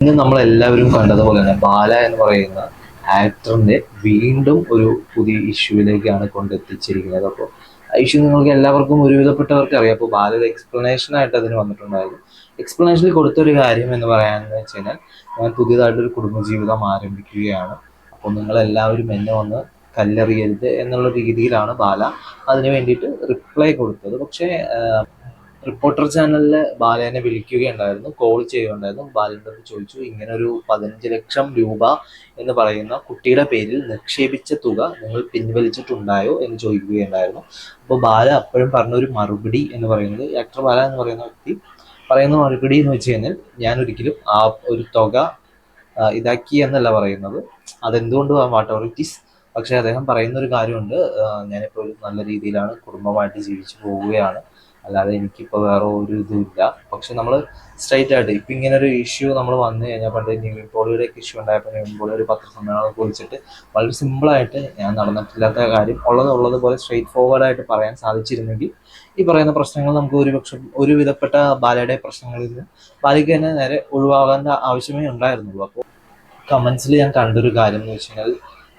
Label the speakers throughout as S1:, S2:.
S1: ഇന്ന് നമ്മളെല്ലാവരും കണ്ടതുപോലെ തന്നെ ബാല എന്ന് പറയുന്ന ആക്ടറിന്റെ വീണ്ടും ഒരു പുതിയ ഇഷ്യൂവിലേക്കാണ് കൊണ്ടെത്തിച്ചിരിക്കുന്നത്. അപ്പോൾ ഇഷ്യൂ നിങ്ങൾക്ക് എല്ലാവർക്കും ഒരുവിധപ്പെട്ടവർക്ക് അറിയാം. അപ്പോൾ ബാല ഒരു എക്സ്പ്ലനേഷൻ ആയിട്ട് അതിന് വന്നിട്ടുണ്ടായിരുന്നു. എക്സ്പ്ലനേഷനിൽ കൊടുത്തൊരു കാര്യം എന്ന് പറയാന്ന് വെച്ച് കഴിഞ്ഞാൽ ഞാൻ പുതിയതായിട്ടൊരു കുടുംബജീവിതം ആരംഭിക്കുകയാണ്. അപ്പോൾ നിങ്ങൾ എല്ലാവരും എന്നെ വന്ന് കല്ലെറിയരുത് എന്നുള്ള രീതിയിലാണ് ബാല അതിന് വേണ്ടിയിട്ട് റിപ്ലൈ കൊടുത്തത്. പക്ഷേ റിപ്പോർട്ടർ ചാനലിലെ ബാലേനെ വിളിക്കുകയുണ്ടായിരുന്നു കോൾ ചെയ്യുകയുണ്ടായിരുന്നു. അടുത്ത് ചോദിച്ചു ഇങ്ങനെ ഒരു പതിനഞ്ച് ലക്ഷം രൂപ എന്ന് പറയുന്ന കുട്ടിയുടെ പേരിൽ നിക്ഷേപിച്ച തുക നിങ്ങൾ പിൻവലിച്ചിട്ടുണ്ടായോ? എന്ന് ചോദിക്കുകയുണ്ടായിരുന്നു. അപ്പോൾ ബാല അപ്പോഴും പറഞ്ഞ ഒരു മറുപടി എന്ന് പറയുന്നത് ആക്ടർ ബാല എന്ന് പറയുന്ന വ്യക്തി പറയുന്ന മറുപടി എന്ന് വെച്ച് കഴിഞ്ഞാൽ ഞാൻ ഒരിക്കലും ആ ഒരു തുക ആ, ഇതാക്കി എന്നല്ല പറയുന്നത്. അതെന്തുകൊണ്ട് ഇറ്റ് ഈസ് പക്ഷേ അദ്ദേഹം പറയുന്ന ഒരു കാര്യമുണ്ട് ആ, ഞാനിപ്പോൾ ഒരു നല്ല രീതിയിലാണ് കുടുംബമായിട്ട് ജീവിച്ചു പോവുകയാണ്. അല്ലാതെ എനിക്കിപ്പോൾ വേറെ ഒരു ഇതില്ല പക്ഷെ നമ്മൾ സ്ട്രൈറ്റ് ആയിട്ട് ഇപ്പം ഇങ്ങനെ ഒരു ഇഷ്യൂ നമ്മൾ വന്നു കഴിഞ്ഞാൽ പണ്ട് ന്യൂ പോളിയുടെ ഒക്കെ ഇഷ്യൂ ഉണ്ടായപ്പോൾ ന്യൂ പോളി ഒരു പത്രസമ്മേളനം കുറിച്ചിട്ട് വളരെ സിമ്പിളായിട്ട് ഞാൻ നടന്നിട്ടില്ലാത്ത കാര്യം ഉള്ളത് ഉള്ളത് പോലെ സ്ട്രൈറ്റ് ഫോർവേഡ് ആയിട്ട് പറയാൻ സാധിച്ചിരുന്നെങ്കിൽ ഈ പറയുന്ന പ്രശ്നങ്ങൾ നമുക്ക് ഒരുപക്ഷെ ഒരുവിധപ്പെട്ട ബാലയുടെ പ്രശ്നങ്ങളിൽ നിന്ന് ബാലയ്ക്ക് തന്നെ നേരെ ഒഴിവാകേണ്ട ആവശ്യമേ ഉണ്ടായിരുന്നുള്ളൂ. അപ്പോൾ കമൻസിൽ ഞാൻ കണ്ടൊരു കാര്യം എന്ന് വെച്ച് കഴിഞ്ഞാൽ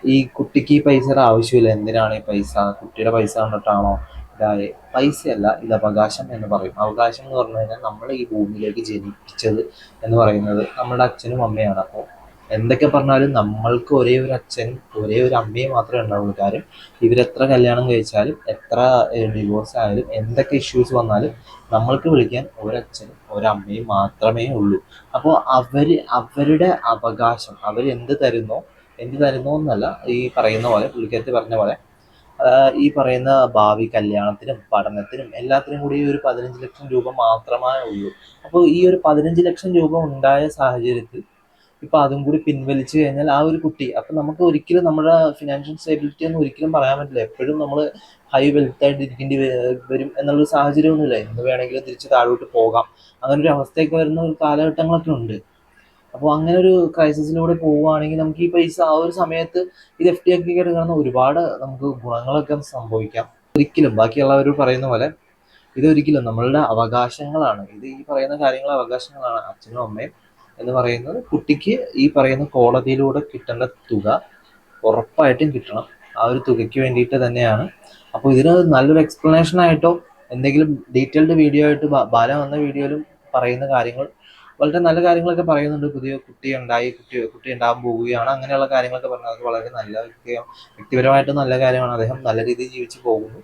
S1: ഈ കുട്ടിക്ക് ഈ പൈസയുടെ ആവശ്യമില്ല. എന്തിനാണ് ഈ പൈസ? കുട്ടിയുടെ പൈസ കണ്ടിട്ടാണോ? ഇതായി പൈസയല്ല ഇത് അവകാശം എന്ന് പറയും. അവകാശം എന്ന് പറഞ്ഞു കഴിഞ്ഞാൽ നമ്മൾ ഈ ഭൂമിയിലേക്ക് ജനിപ്പിച്ചത് എന്ന് പറയുന്നത് നമ്മുടെ അച്ഛനും അമ്മയാണ്. അപ്പോൾ എന്തൊക്കെ പറഞ്ഞാലും നമ്മൾക്ക് ഒരേ ഒരു അച്ഛനും ഒരേ ഒരു അമ്മയും മാത്രമേ ഉണ്ടാവുള്ളൂ. കാര്യം ഇവരെത്ര കല്യാണം കഴിച്ചാലും എത്ര ഡിവോഴ്സ് ആയാലും എന്തൊക്കെ ഇഷ്യൂസ് വന്നാലും നമ്മൾക്ക് വിളിക്കാൻ ഒരച്ഛനും ഒരമ്മയും മാത്രമേ ഉള്ളൂ. അപ്പോൾ അവർ അവരുടെ അവകാശം അവർ എന്ത് തരുന്നോ എന്ത് തരുന്നോ എന്നല്ല ഈ പറയുന്ന പോലെ പുള്ളിക്കാരത്തി പറഞ്ഞ പോലെ ഈ പറയുന്ന ഭാവി കല്യാണത്തിനും പഠനത്തിനും എല്ലാത്തിനും കൂടി ഒരു പതിനഞ്ച് ലക്ഷം രൂപ മാത്രമേ ഉള്ളൂ. അപ്പോൾ ഈ ഒരു പതിനഞ്ച് ലക്ഷം രൂപ ഉണ്ടായ സാഹചര്യത്തിൽ ഇപ്പൊ അതും കൂടി പിൻവലിച്ചു കഴിഞ്ഞാൽ ആ ഒരു കുട്ടി അപ്പൊ നമുക്ക് ഒരിക്കലും നമ്മുടെ ഫിനാൻഷ്യൽ സ്റ്റെബിലിറ്റി ഒന്നും ഒരിക്കലും പറയാൻ പറ്റില്ല. എപ്പോഴും നമ്മൾ ഹൈ വെൽത്ത് ആയിട്ട് ഇരിക്കേണ്ടി വരും എന്നുള്ളൊരു സാഹചര്യമൊന്നുമില്ല. എന്ന് വേണമെങ്കിലും തിരിച്ച് താഴോട്ട് പോകാം. അങ്ങനെ ഒരു അവസ്ഥയൊക്കെ വരുന്ന ഒരു കാലഘട്ടങ്ങളൊക്കെ ഉണ്ട്. അപ്പോൾ അങ്ങനെ ഒരു ക്രൈസിസിലൂടെ പോവുകയാണെങ്കിൽ നമുക്ക് ഈ പൈസ ആ ഒരു സമയത്ത് ഇത് എഫ് ടി ആക്കി എടുക്കുന്ന ഒരുപാട് നമുക്ക് ഗുണങ്ങളൊക്കെ സംഭവിക്കാം. ഒരിക്കലും ബാക്കിയുള്ളവർ പറയുന്ന പോലെ ഇതൊരിക്കലും നമ്മളുടെ അവകാശങ്ങളാണ്. ഇത് ഈ പറയുന്ന കാര്യങ്ങൾ അവകാശങ്ങളാണ്. അച്ഛനും അമ്മയും എന്ന് പറയുന്നത് കുട്ടിക്ക് ഈ പറയുന്ന കോടതിയിലൂടെ കിട്ടേണ്ട തുക ഉറപ്പായിട്ടും കിട്ടണം. ആ ഒരു തുകയ്ക്ക് വേണ്ടിയിട്ട് തന്നെയാണ്. അപ്പോൾ ഇതിന് നല്ലൊരു എക്സ്പ്ലനേഷൻ ആയിട്ടോ എന്തെങ്കിലും ഡീറ്റെയിൽഡ് വീഡിയോ ആയിട്ട് ബാല വന്ന വീഡിയോയിലും പറയുന്ന കാര്യങ്ങൾ വളരെ നല്ല കാര്യങ്ങളൊക്കെ പറയുന്നുണ്ട്. പുതിയ കുട്ടി ഉണ്ടായി കുട്ടി കുട്ടി ഉണ്ടാകാൻ പോവുകയാണ്. അങ്ങനെയുള്ള കാര്യങ്ങളൊക്കെ പറഞ്ഞാൽ അത് വളരെ നല്ല വ്യക്തി- വ്യക്തിപരമായിട്ട് നല്ല കാര്യമാണ്. അദ്ദേഹം നല്ല രീതിയിൽ ജീവിച്ചു പോകുന്നു.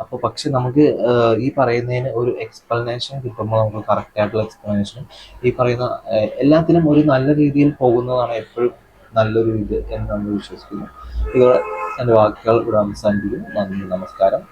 S1: അപ്പോൾ പക്ഷെ നമുക്ക് ഈ പറയുന്നതിന് ഒരു എക്സ്പ്ലനേഷൻ കിട്ടുമ്പോൾ നമുക്ക് കറക്റ്റ് ആയിട്ടുള്ള എക്സ്പ്ലനേഷനും ഈ പറയുന്ന എല്ലാത്തിനും ഒരു നല്ല രീതിയിൽ പോകുന്നതാണ് എപ്പോഴും നല്ലൊരു ഇത് എന്ന് നമ്മൾ വിശ്വസിക്കുന്നു. ഇതോടെ എന്റെ വാക്കുകൾ ഇവിടെ അവസാനിപ്പിക്കുന്നു. നന്ദി നമസ്കാരം.